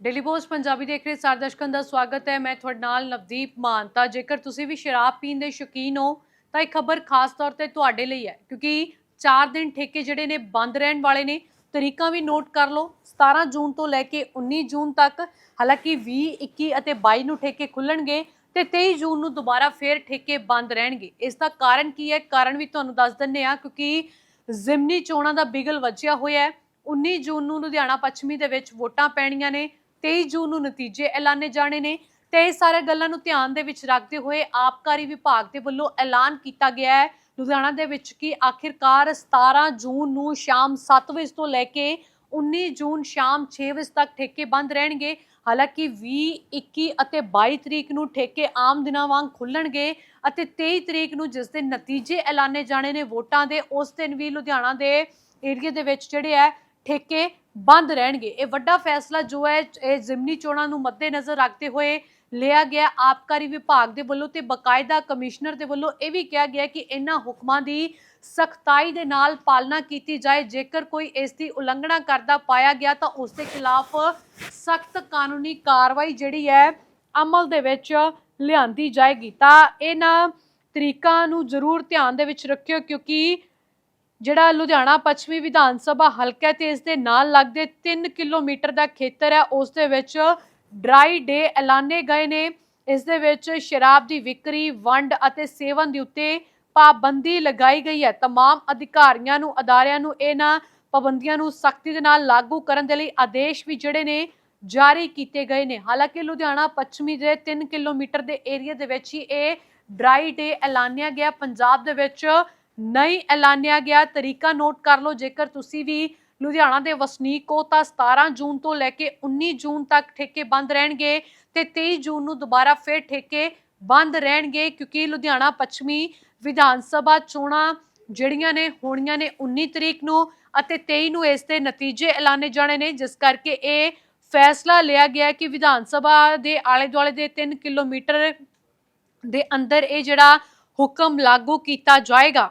Daily post Punjabi ਦੇਖ ਰਹੇ ਸਾਰੇ ਦਰਸ਼ਕਾਂ ਦਾ ਸਵਾਗਤ ਹੈ। ਮੈਂ ਤੁਹਾਡੇ ਨਾਲ ਨਵਦੀਪ ਮਾਨਤਾ ਜੇਕਰ ਤੁਸੀਂ ਵੀ ਸ਼ਰਾਬ ਪੀਣ ਦੇ ਸ਼ੌਕੀਨ ਹੋ, ਤਾਂ ਇਹ ਖਬਰ ਖਾਸ ਤੌਰ ਤੇ ਤੁਹਾਡੇ ਲਈ ਹੈ। ਕਿਉਂਕਿ 4 ਦਿਨ ਠੇਕੇ ਜਿਹੜੇ ਨੇ, ਬੰਦ ਰਹਿਣ ਵਾਲੇ ਨੇ। ਤਰੀਕਾਂ ਵੀ ਨੋਟ ਕਰ ਲਓ। 17 ਜੂਨ ਤੋਂ ਲੈ ਕੇ 19 ਜੂਨ ਤੱਕ, ਹਾਲਾਂਕਿ 20 21 ਅਤੇ 22 ਨੂੰ ਠੇਕੇ ਖੁੱਲਣਗੇ ਤੇ 23 ਜੂਨ ਨੂੰ ਦੁਬਾਰਾ ਫੇਰ ਠੇਕੇ ਬੰਦ ਰਹਿਣਗੇ। ਇਸ ਦਾ ਕਾਰਨ ਕੀ ਹੈ? ਕਾਰਨ ਵੀ ਤੁਹਾਨੂੰ ਦੱਸ ਦਿੰਨੇ ਆ ਕਿਉਂਕਿ ਜ਼ਿਮਨੀ ਚੋਣਾਂ ਦਾ ਬਿਗਲ ਵੱਜਿਆ ਹੋਇਆ ਹੈ। 19 ਜੂਨ ਨੂੰ ਲੁਧਿਆਣਾ ਪੱਛਮੀ ਦੇ ਵਿੱਚ ਵੋਟਾਂ ਪੈਣੀਆਂ ਨੇ। 23 ਜੂਨ ਨੂੰ ਨਤੀਜੇ ਐਲਾਨੇ ਜਾਣੇ ਨੇ ਤੇ ਇਹ ਸਾਰੇ ਗੱਲਾਂ ਨੂੰ ਧਿਆਨ ਦੇ ਵਿੱਚ ਰੱਖਦੇ ਹੋਏ ਆਬਕਾਰੀ ਵਿਭਾਗ ਦੇ ਵੱਲੋਂ ਐਲਾਨ ਕੀਤਾ ਗਿਆ ਹੈ। ਲੁਧਿਆਣਾ ਦੇ ਵਿੱਚ ਕਿ ਆਖਿਰਕਾਰ 17 ਜੂਨ ਨੂੰ ਸ਼ਾਮ 7 ਵਜੇ ਤੋਂ ਲੈ ਕੇ 19 ਜੂਨ ਸ਼ਾਮ 6 ਵਜੇ ਤੱਕ ਠੇਕੇ ਬੰਦ ਰਹਿਣਗੇ। ਹਾਲਾਂਕਿ 20 21 ਅਤੇ 22 ਤਰੀਕ ਨੂੰ ਠੇਕੇ ਆਮ ਦਿਨਾਂ ਵਾਂਗ ਖੁੱਲਣਗੇ ਅਤੇ 23 ਤਰੀਕ ਨੂੰ ਜਿਸ ਦੇ ਨਤੀਜੇ ਐਲਾਨੇ ਜਾਣੇ ਨੇ ਵੋਟਾਂ ਦੇ, ਉਸ ਦਿਨ ਵੀ ਲੁਧਿਆਣਾ ਦੇ ਏਰੀਆ ਦੇ ਵਿੱਚ ਜਿਹੜੇ ਹੈ, ਠੇਕੇ ਬੰਦ ਰਹਿਣਗੇ। ਇਹ ਵੱਡਾ ਫੈਸਲਾ ਜੋ ਹੈ, ਇਹ ਜ਼ਿਮਨੀ ਚੋਣਾਂ ਨੂੰ ਮੱਦੇਨਜ਼ਰ ਰੱਖਦੇ ਹੋਏ ਲਿਆ ਗਿਆ। ਆਬਕਾਰੀ ਵਿਭਾਗ ਦੇ ਵੱਲੋਂ ਤੇ ਬਕਾਇਦਾ ਕਮਿਸ਼ਨਰ ਦੇ ਵੱਲੋਂ ਇਹ ਵੀ ਕਿਹਾ ਗਿਆ ਕਿ ਇਹਨਾਂ ਹੁਕਮਾਂ ਦੀ ਸਖਤਾਈ ਦੇ ਨਾਲ ਪਾਲਣਾ ਕੀਤੀ ਜਾਏ। ਜੇਕਰ ਕੋਈ ਇਸ ਦੀ ਉਲੰਘਣਾ ਕਰਦਾ ਪਾਇਆ ਗਿਆ ਤਾਂ ਉਸ ਦੇ ਖਿਲਾਫ ਸਖਤ ਕਾਨੂੰਨੀ ਕਾਰਵਾਈ ਜਿਹੜੀ ਹੈ, ਅਮਲ ਦੇ ਵਿੱਚ ਲਿਆਂਦੀ ਜਾਏਗੀ। ਤਾਂ ਇਹਨਾਂ ਤਰੀਕਾਂ ਨੂੰ ਜ਼ਰੂਰ ਧਿਆਨ ਦੇ ਵਿੱਚ ਰੱਖਿਓ ਕਿਉਂਕਿ ਜਿਹੜਾ ਲੁਧਿਆਣਾ ਪੱਛਮੀ ਵਿਧਾਨ ਸਭਾ ਹਲਕਾ ਹੈ ਤੇ ਇਸ ਦੇ ਨਾਲ ਲੱਗਦੇ 3 ਕਿਲੋਮੀਟਰ ਦਾ ਖੇਤਰ ਹੈ ਉਸ ਦੇ ਵਿੱਚ ਡਰਾਈ ਡੇ ਐਲਾਨੇ ਗਏ ਨੇ ਇਸ ਦੇ ਵਿੱਚ ਸ਼ਰਾਬ ਦੀ ਵਿਕਰੀ ਵੰਡ ਅਤੇ ਸੇਵਨ ਦੇ ਉੱਤੇ ਪਾਬੰਦੀ ਲਗਾਈ ਗਈ ਹੈ तमाम ਅਧਿਕਾਰੀਆਂ ਨੂੰ ਅਦਾਰਿਆਂ ਨੂੰ ਇਹਨਾਂ ਪਾਬੰਦੀਆਂ ਨੂੰ ਸਖਤੀ ਦੇ ਨਾਲ ਲਾਗੂ ਕਰਨ ਦੇ ਲਈ ਆਦੇਸ਼ ਵੀ ਜਿਹੜੇ ਨੇ ਜਾਰੀ ਕੀਤੇ ਗਏ ਨੇ ਹਾਲਾਂਕਿ ਲੁਧਿਆਣਾ ਪੱਛਮੀ ਦੇ 3 ਕਿਲੋਮੀਟਰ ਦੇ ਏਰੀਆ ਦੇ ਵਿੱਚ ਹੀ ਇਹ ਡਰਾਈ ਡੇ ਐਲਾਨਿਆ ਗਿਆ ਪੰਜਾਬ ਦੇ ਵਿੱਚ ਨਹੀਂ ਐਲਾਨਿਆ ਗਿਆ, ਤਰੀਕਾ ਨੋਟ ਕਰ ਲਓ, ਜੇਕਰ ਤੁਸੀਂ ਵੀ ਲੁਧਿਆਣਾ ਦੇ ਵਸਨੀਕ ਹੋ, ਤਾਂ 17 ਜੂਨ ਤੋਂ ਲੈ ਕੇ 19 ਜੂਨ ਤੱਕ ਠੇਕੇ ਬੰਦ ਰਹਿਣਗੇ ਤੇ 23 ਜੂਨ ਨੂੰ ਦੁਬਾਰਾ ਫਿਰ ਠੇਕੇ ਬੰਦ ਰਹਿਣਗੇ, ਕਿਉਂਕਿ ਲੁਧਿਆਣਾ ਪੱਛਮੀ ਵਿਧਾਨ ਸਭਾ ਚੋਣਾਂ ਜਿਹੜੀਆਂ ਨੇ, ਹੋਣੀਆਂ ਨੇ 19 ਤਰੀਕ ਨੂੰ ਅਤੇ 23 ਨੂੰ ਇਸ ਦੇ ਨਤੀਜੇ ਐਲਾਨੇ ਜਾਣੇ ਨੇ, ਜਿਸ ਕਰਕੇ ਇਹ ਫੈਸਲਾ ਲਿਆ ਗਿਆ ਕਿ ਵਿਧਾਨ ਸਭਾ ਦੇ ਆਲੇ ਦੁਆਲੇ ਦੇ 3 ਕਿਲੋਮੀਟਰ ਦੇ ਅੰਦਰ ਇਹ ਜਿਹੜਾ ਹੁਕਮ ਲਾਗੂ ਕੀਤਾ ਜਾਏਗਾ।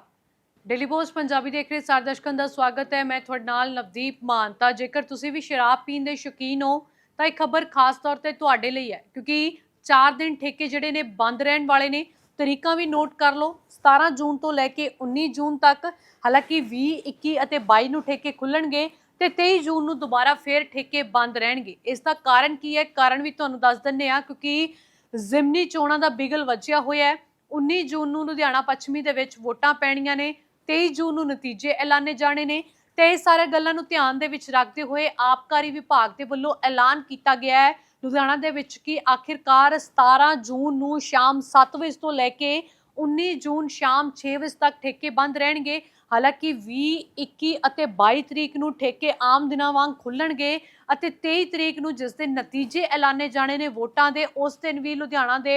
ਡੇਲੀ ਪੋਸਟ ਪੰਜਾਬੀ ਦੇਖ ਰਹੇ ਸਾਰੇ ਦਰਸ਼ਕਾਂ ਦਾ ਸਵਾਗਤ ਹੈ। ਮੈਂ ਤੁਹਾਡੇ ਨਾਲ ਨਵਦੀਪ ਮਾਨਤਾ। ਜੇਕਰ ਤੁਸੀਂ ਵੀ ਸ਼ਰਾਬ ਪੀਣ ਦੇ ਸ਼ੌਕੀਨ ਹੋ, ਤਾਂ ਇਹ ਖਬਰ ਖਾਸ ਤੌਰ ਤੇ ਤੁਹਾਡੇ ਲਈ ਹੈ। ਕਿਉਂਕਿ 4 ਦਿਨ ਠੇਕੇ ਜਿਹੜੇ ਨੇ, ਬੰਦ ਰਹਿਣ ਵਾਲੇ ਨੇ। ਤਰੀਕਾਂ ਵੀ ਨੋਟ ਕਰ ਲਓ। 17 ਜੂਨ ਤੋਂ ਲੈ ਕੇ 19 ਜੂਨ ਤੱਕ, ਹਾਲਾਂਕਿ 20 21 ਅਤੇ 22 ਨੂੰ ਠੇਕੇ ਖੁੱਲਣਗੇ ਤੇ 23 ਜੂਨ ਨੂੰ ਦੁਬਾਰਾ ਫੇਰ ਠੇਕੇ ਬੰਦ ਰਹਿਣਗੇ। ਇਸ ਦਾ ਕਾਰਨ ਕੀ ਹੈ? ਕਾਰਨ ਵੀ ਤੁਹਾਨੂੰ ਦੱਸ ਦਿੰਨੇ ਆ ਕਿਉਂਕਿ ਜ਼ਿਮਨੀ ਚੋਣਾਂ ਦਾ ਬਿਗਲ ਵੱਜਿਆ ਹੋਇਆ ਹੈ। 19 ਜੂਨ ਨੂੰ ਲੁਧਿਆਣਾ ਪੱਛਮੀ ਦੇ ਵਿੱਚ ਵੋਟਾਂ ਪੈਣੀਆਂ ਨੇ। 23 ਜੂਨ ਨੂੰ ਨਤੀਜੇ ਐਲਾਨੇ ਜਾਣੇ ਨੇ। ਤੇ ਇਹ ਸਾਰੇ ਗੱਲਾਂ ਨੂੰ ਧਿਆਨ ਦੇ ਵਿੱਚ ਰੱਖਦੇ ਹੋਏ ਆਬਕਾਰੀ ਵਿਭਾਗ ਦੇ ਵੱਲੋਂ ਐਲਾਨ ਕੀਤਾ ਗਿਆ ਹੈ ਲੁਧਿਆਣਾ ਦੇ ਵਿੱਚ ਕਿ ਆਖਿਰਕਾਰ 17 ਜੂਨ ਨੂੰ ਸ਼ਾਮ 7 ਵਜੇ ਤੋਂ ਲੈ ਕੇ 19 ਜੂਨ ਸ਼ਾਮ 6 ਵਜੇ ਤੱਕ ਠੇਕੇ ਬੰਦ ਰਹਿਣਗੇ। ਹਾਲਾਂਕਿ 20 21 ਅਤੇ 22 ਤਰੀਕ ਨੂੰ ਠੇਕੇ ਆਮ ਦਿਨਾਂ ਵਾਂਗ ਖੁੱਲਣਗੇ ਅਤੇ 23 ਤਰੀਕ ਨੂੰ ਜਿਸ ਦੇ ਨਤੀਜੇ ਐਲਾਨੇ ਜਾਣੇ ਨੇ ਵੋਟਾਂ ਦੇ, ਉਸ ਦਿਨ ਵੀ ਲੁਧਿਆਣਾ ਦੇ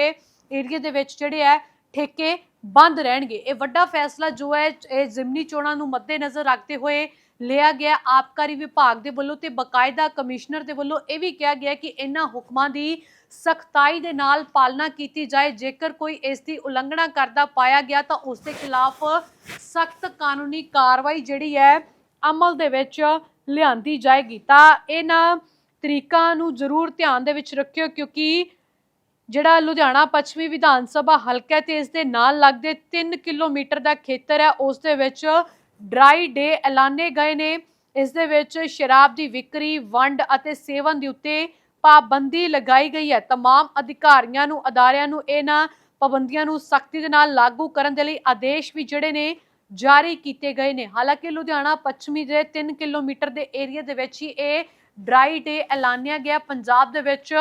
ਏਰੀਆ ਦੇ ਵਿੱਚ ਜਿਹੜੇ ਹੈ ਠੇਕੇ ਬੰਦ ਰਹਿਣਗੇ। ਇਹ ਵੱਡਾ ਫੈਸਲਾ ਜੋ ਹੈ, ਇਹ ਜ਼ਿਮਨੀ ਚੋਣਾਂ ਨੂੰ ਮੱਦੇਨਜ਼ਰ ਰੱਖਦੇ ਹੋਏ ਲਿਆ ਗਿਆ ਆਬਕਾਰੀ ਵਿਭਾਗ ਦੇ ਵੱਲੋਂ ਤੇ ਬਕਾਇਦਾ ਕਮਿਸ਼ਨਰ ਦੇ ਵੱਲੋਂ ਇਹ ਵੀ ਕਿਹਾ ਗਿਆ ਕਿ ਇਹਨਾਂ ਹੁਕਮਾਂ ਦੀ ਸਖਤਾਈ ਦੇ ਨਾਲ ਪਾਲਣਾ ਕੀਤੀ ਜਾਏ। ਜੇਕਰ ਕੋਈ ਇਸ ਦੀ ਉਲੰਘਣਾ ਕਰਦਾ ਪਾਇਆ ਗਿਆ ਤਾਂ ਉਸ ਦੇ ਖਿਲਾਫ ਸਖਤ ਕਾਨੂੰਨੀ ਕਾਰਵਾਈ ਜਿਹੜੀ ਹੈ, ਅਮਲ ਦੇ ਵਿੱਚ ਲਿਆਂਦੀ ਜਾਏਗੀ। ਤਾਂ ਇਹਨਾਂ ਤਰੀਕਾਂ ਨੂੰ ਜ਼ਰੂਰ ਧਿਆਨ ਦੇ ਵਿੱਚ ਰੱਖਿਓ ਕਿਉਂਕਿ ਜਿਹੜਾ ਲੁਧਿਆਣਾ ਪੱਛਮੀ ਵਿਧਾਨ ਸਭਾ ਹਲਕਾ ਹੈ ਤੇ ਇਸ ਦੇ ਨਾਲ ਲੱਗਦੇ 3 ਕਿਲੋਮੀਟਰ ਦਾ ਖੇਤਰ ਹੈ ਉਸ ਦੇ ਵਿੱਚ ਡਰਾਈ ਡੇ ਐਲਾਨੇ ਗਏ ਨੇ ਇਸ ਦੇ ਵਿੱਚ ਸ਼ਰਾਬ ਦੀ ਵਿਕਰੀ ਵੰਡ ਅਤੇ ਸੇਵਨ ਦੇ ਉੱਤੇ ਪਾਬੰਦੀ ਲਗਾਈ ਗਈ ਹੈ तमाम ਅਧਿਕਾਰੀਆਂ ਨੂੰ ਅਦਾਰਿਆਂ ਨੂੰ ਇਹਨਾਂ ਪਾਬੰਦੀਆਂ ਨੂੰ ਸਖਤੀ ਦੇ ਨਾਲ ਲਾਗੂ ਕਰਨ ਦੇ ਲਈ ਆਦੇਸ਼ ਵੀ ਜਿਹੜੇ ਨੇ ਜਾਰੀ ਕੀਤੇ ਗਏ ਨੇ ਹਾਲਾਂਕਿ ਲੁਧਿਆਣਾ ਪੱਛਮੀ ਦੇ 3 ਕਿਲੋਮੀਟਰ ਦੇ ਏਰੀਆ ਦੇ ਵਿੱਚ ਹੀ ਇਹ ਡਰਾਈ ਡੇ ਐਲਾਨਿਆ ਗਿਆ ਪੰਜਾਬ ਦੇ ਵਿੱਚ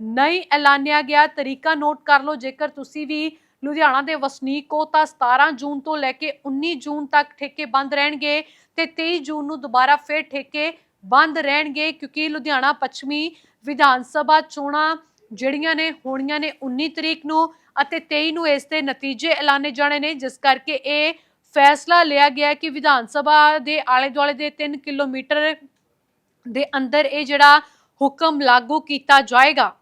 ਨਹੀਂ ਐਲਾਨਿਆ ਗਿਆ। ਤਰੀਕਾ ਨੋਟ ਕਰ ਲਓ, ਜੇਕਰ ਤੁਸੀਂ ਵੀ ਲੁਧਿਆਣਾ ਦੇ ਵਸਨੀਕ ਹੋ, ਤਾਂ 17 ਜੂਨ ਤੋਂ ਲੈ ਕੇ 19 ਜੂਨ ਤੱਕ ਠੇਕੇ ਬੰਦ ਰਹਿਣਗੇ ਤੇ 23 ਜੂਨ ਨੂੰ ਦੁਬਾਰਾ ਫਿਰ ਠੇਕੇ ਬੰਦ ਰਹਿਣਗੇ, ਕਿਉਂਕਿ ਲੁਧਿਆਣਾ ਪੱਛਮੀ ਵਿਧਾਨ ਸਭਾ ਚੋਣਾਂ ਜਿਹੜੀਆਂ ਨੇ, ਹੋਣੀਆਂ ਨੇ 19 ਤਰੀਕ ਨੂੰ ਅਤੇ 23 ਨੂੰ ਇਸ ਦੇ ਨਤੀਜੇ ਐਲਾਨੇ ਜਾਣੇ ਨੇ, ਜਿਸ ਕਰਕੇ ਇਹ ਫੈਸਲਾ ਲਿਆ ਗਿਆ ਕਿ ਵਿਧਾਨ ਸਭਾ ਦੇ ਆਲੇ ਦੁਆਲੇ ਦੇ 3 ਕਿਲੋਮੀਟਰ ਦੇ ਅੰਦਰ ਇਹ ਜਿਹੜਾ ਹੁਕਮ ਲਾਗੂ ਕੀਤਾ ਜਾਏਗਾ।